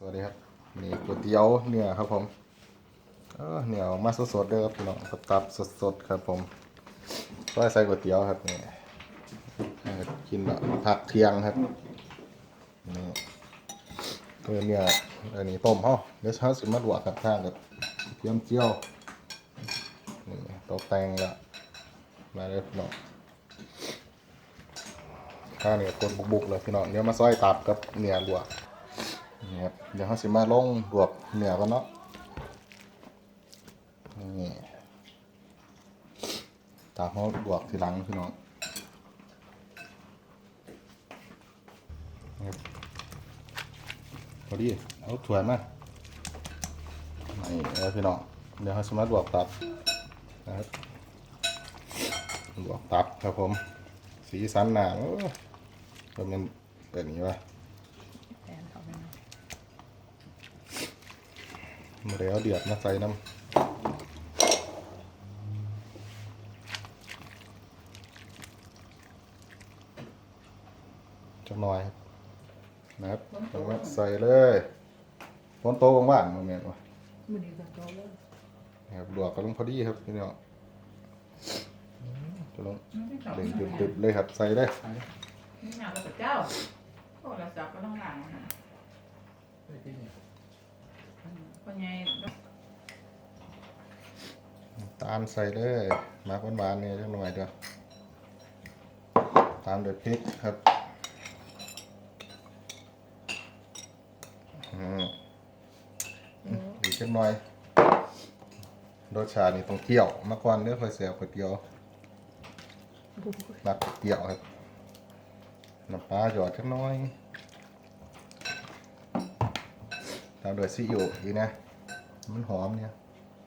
สวัสดีครับนี่ก๋วยเตี๋ยวเนื้อครับผมเออเนื้อมาสดๆเด้อครับพี่น้องตับตับสดๆครับผมก็ใส่ก๋วยเตี๋ยวครับนี่กินแบบผักเทียงครับนี่ตัวเนื้ออันนี้ต้มเฮาเดี๋ยวเช้าสิมาลวกครับข้างกับเทียมเจียวนี่ตกแต่งละมาเลยพี่น้องข้างนี่ยคนบุกๆเลยพี่น้องเดี๋ยวมาซอยตับกับเนื้อลวกนี่ครับ เดี๋ยวเขาสิมาลงลวกเหนือกันเนาะนี่ตามเขาลวกทีหลังพี่น้องนี่ครับพอดีเอาถ้วมานี่เอาพี่น้องเดี๋ยวเขาสิมาลวกตับนะครับลวกตับครับผม สีสันหนาโอ้เป็นมันเป็นอย่างนี้วะ แทนเขาไปหน่อย มา แล้วเดือดมาใส่น้ำจักหน่อยนะครับแล้วก็ใส่เลยฝนโตกว่างๆมาแม่นวะมันดีกว่าโตเลยนะครับลวกก็ลงพอดีครับพี่น้องจะลงเด่งดึบๆเลยครับใส่เลยนี่หนักกับเจ้าโทรศัพท์ก็ต้องหลังนะ คนใหญ่ตาลใส่เลยมากหวานๆเนี่ยจักหน่อยเดียวตามด้วยพริกครับอืมอีกจักหน่อยรสชาตินี่ต้องเที่ยวมาก่อนเด้อค่อยเสียก๋วยเตี๋ยวรักก๋วยเตี๋ยวครับน้ำปลาหยอดจักหน้อย ตามด้วยซีอิ๊วอีกนะ มันหอมเนี่ย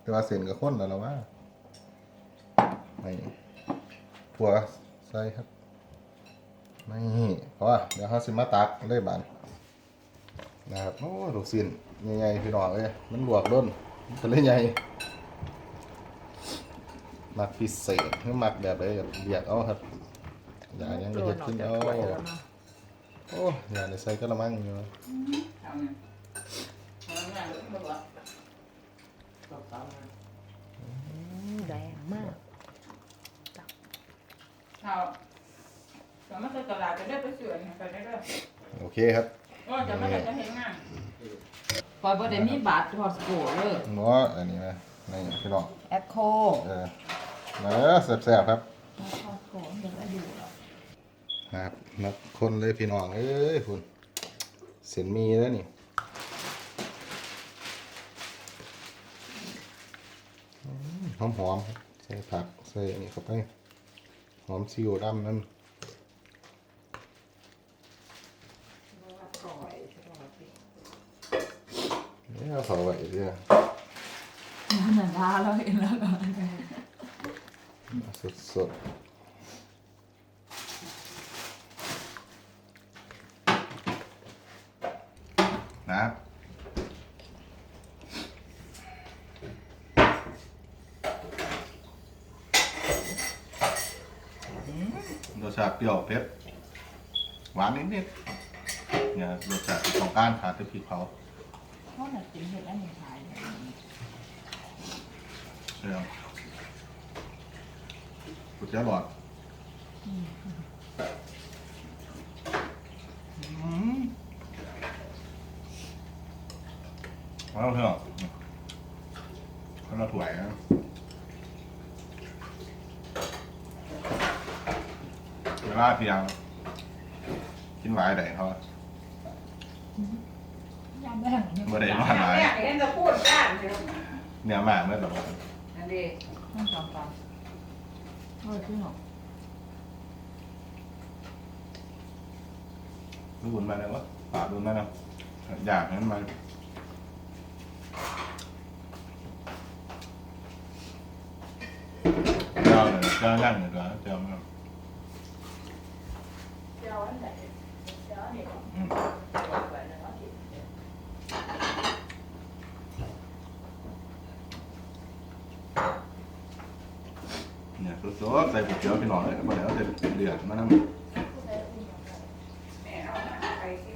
แต่ว่าเส้นกับข้นแล้วเราว่านี่ถั่วใส่ครับนี่เพราะว่าเดี๋ยวเขาสิมาตักเลยบานนะครับโอ้ลูกศิลใหญ่ๆพี่น้องเอ้ยมันบวกล้นมันก็เลยใหญ่มักพิเศษหรือมักแบบใดก็เรียกเอาครับอย่าหยังก็เฮ็ดขึ้นเอาโอ้อย่าได้ใส่กระมังอยู่ แรงมากเอาจะมาใส่ตลาดจะได้ไปเสื่อมไปได้ด้วยโอเคครับก็จะไม่ได้จะเห็นงานคอยบ่ได้มีบัตรพอสโกเลยเนาะอันนี้นะนี่พี่น้องแอคโคเออมาเด้อแซ่บๆครับพอสโกเดี๋ยวก็อยู่แล้วครับนักคนเลยพี่น้องเอ้ยคุณเส้นหมีแล้วนี่ หอมหอมๆครับใส่ผักใส่อันนี้เข้าไป หอมซีอิ๊วดำนั่นเนี่ยเอาเขาไว้เรื่อยนั่นน่ะดาเราเห็นแล้วก็สดสดๆนะครับรสชาติเปรี้ยวเผ็ดหวานนิดๆเนี่ยรสชาติของการขาดแต่พริกเผาเพราะน่ะจริงเห็นอันนี้ขายเนี่ยเรื่องกุญแจหลอดเอาเถอะคนละถ้วยนะเว ลาเที่ยงกินหลายได้เขายำแม่งนี่เมื่อใดมาหลายแรกเห็นจะพูดด้านเดียวเนี่ยมากเมื่อแบบว่านั่นเองต้องสองสามเออพี่หนอรู้บุญมาแล้ววะปากบุญมาแล้วอยากนั้นมาเจ้าเนี่ยเจ้าย่างเนี่ยเจ้ามาเจ้าไหนเจ้าอันนี้ก่อนอืม เนี่ยสดๆใส่ก๋วยเตี๋ยวพี่น้อยเลยมาแล้วจะเดือดมานั่ง แม่เอาไปสิ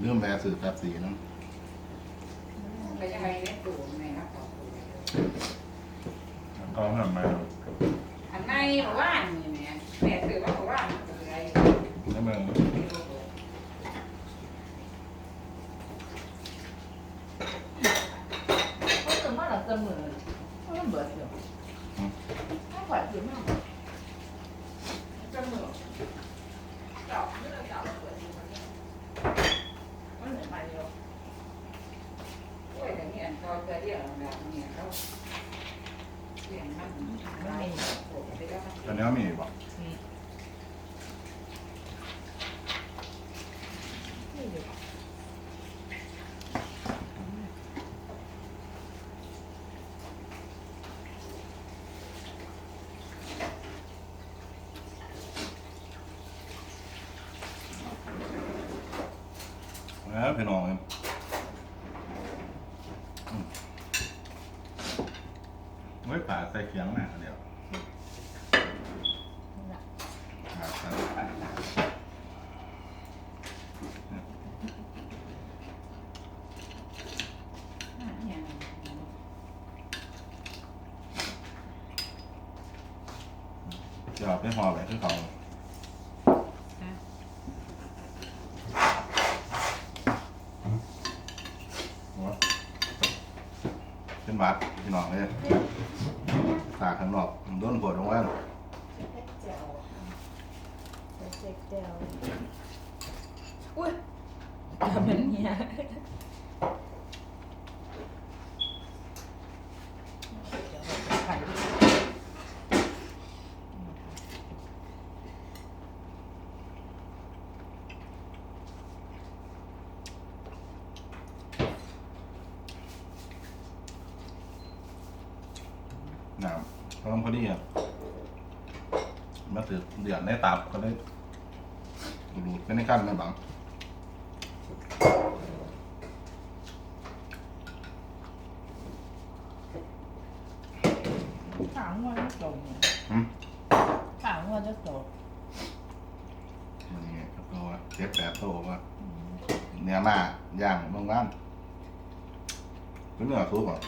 เรื่องแบสื่อแป๊บสีเนาะไปยังไงเนี่ยตูในนะขอตู ก็ทำไม อันในบอกว่านี่เนี่ยแม่ถือว่าบอกว่ามันเป็นอะไร แล้วมึง เขาจะมาหลังเสมอเขาเบิดอยู่ถ้าไหวถึงมาก จะเหมือนเจาะไม่ได้เจาะเปิดดูมันเนี่ยมันเหมือนมาเดียวโอ้ยแต่เนี่ยตอนเจอเดียวแบบเนี่ยเขาเลี้ยงมันมันไม่โอ้ยไปแล้ว ตอนนี้มีบอก นี่อยู่ แล้ว พี่น้องเลยไว้ป่าใส่เคียงมาเดี๋ยวจะเอาไปห่อแบบที่เขาเป็นบาดพี่น้อง เลยตากข้างนอกโดนปวดลงไว้เจียวเจ๊กเจียวอุ้ยจะเป็นเนี้ยไข่ หนาวกำลัง พอดีอะมาถือเดือดในตับก็ได้รูดไปในขั้นนะบังขางวัวจะโตเนี่ยหืมขางวัวจะโตมันนี่ก็ตัวเจ็บแปดโตว่าเนื้อหน้าย่างบางบ้านเป็นเนื้อซุปอะ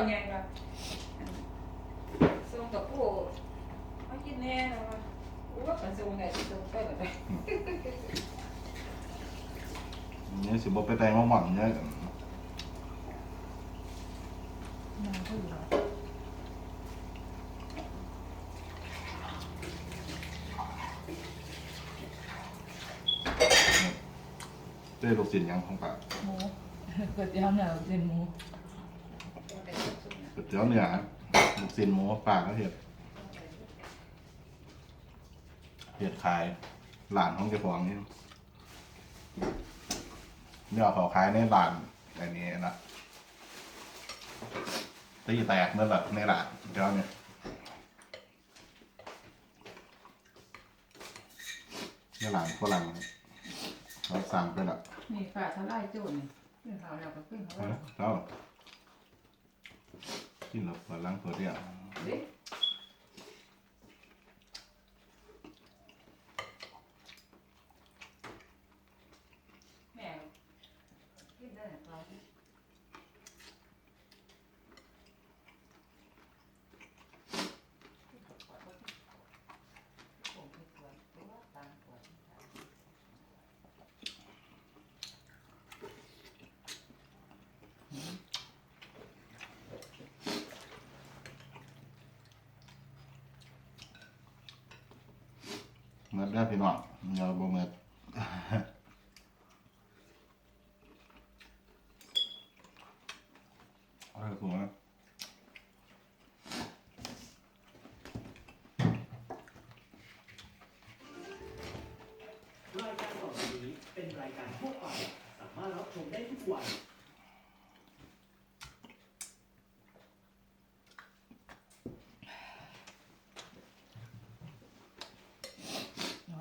ก็ยังแบบส่งกับผู้มากินแน่นะว่าอู้ว่าเป็นส่งไงที่ส่งไปแบบนี่สิบอกไปแต่งมาหม่อนเนี่ยมาก็อยู่แล้วเต้ลูกศิษย์ยังของปากหมูก๋วยเตี๋ยวเนี่ยเป็นหมู ก๋วยเตี๋ยวเนื้อลูกศิษย์หมูปากก็เห็ดเห็ดขายหลานของเจ้าของนี่เนี่ยเขาขายในร้านอันนี้นะตีแตกเมื่อแบบในร้านเจ้าเนี่ยในร้านฝรั่งเราสั่งไปละนี่ฝ่าทลายโจรนี่ขึ้นเขาแล้วก็ขึ้นเขาเออเจ้ากินแล้ว เปิดล้างเปิดเรียง เด็กแม่กินได้ไหมครับ ได้พี่น้องเดี๋ยวบ่เมิดเอาให้ถูกนะรายการต่อไปนี้เป็นรายการทั่วไปสามารถรับชมได้ทุกวัน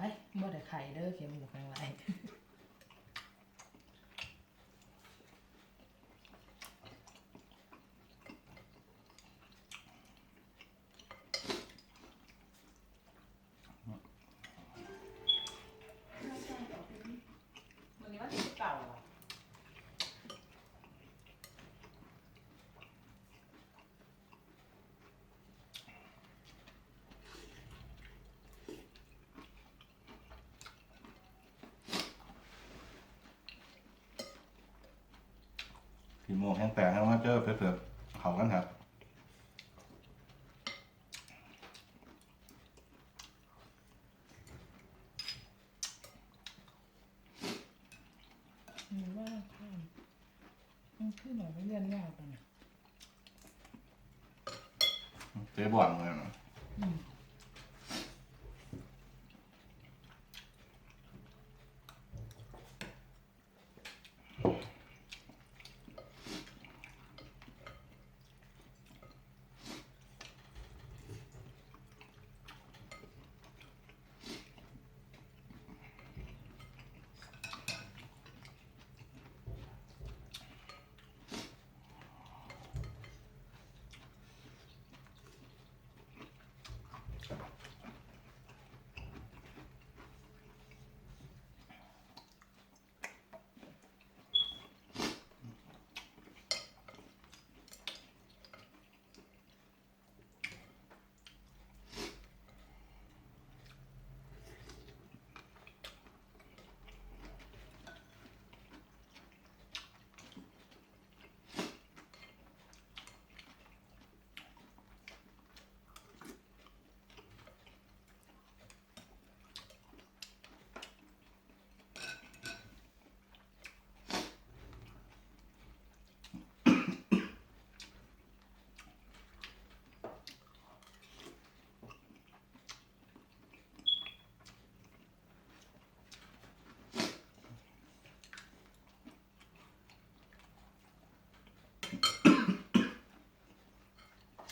อยบ่ได้ไข่เด้อเข็มหมูแข็งไรมันนี้ว่าสิเก่าอะ พี่โมงแห้งแตกให้มาเจอเพื่อๆเขากันครับมีว่าข้ามมันขึ้นหน่อยไม่เลี่ยนยากกันนะเจ๊บ่อนเลยนะ อืม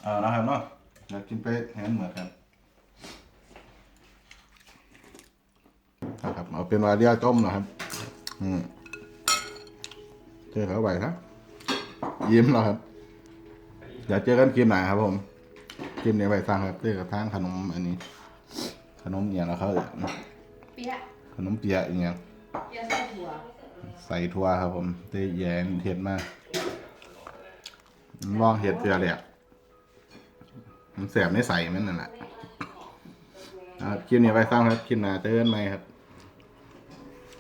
เอานะครับเนาะอยากกินไปแทนเหมือนครับครับเอาเป็นวาเดียต้มนะครับ อืมเจอเขาไปครับ ยิ้มแล้วครับเดี๋ยวเจอกันคลิปหน้าครับผมคลิปนี้ไปสร้างครับเจอกับทางขนมอันนี้ ขนมเอียงแล้วเขาเรียกเปียะขนมเปียะอีกอย่างเปียะใส่ถั่วใส่ทั่วครับผมได้แย่นเห็ดมากลองเห็ดเตือเลยอะ มันแสบไม่ใส่มันนั่นแหละครับคลิปนี้ไปสร้างครับคลิปหน้าเจอกันไหมครับ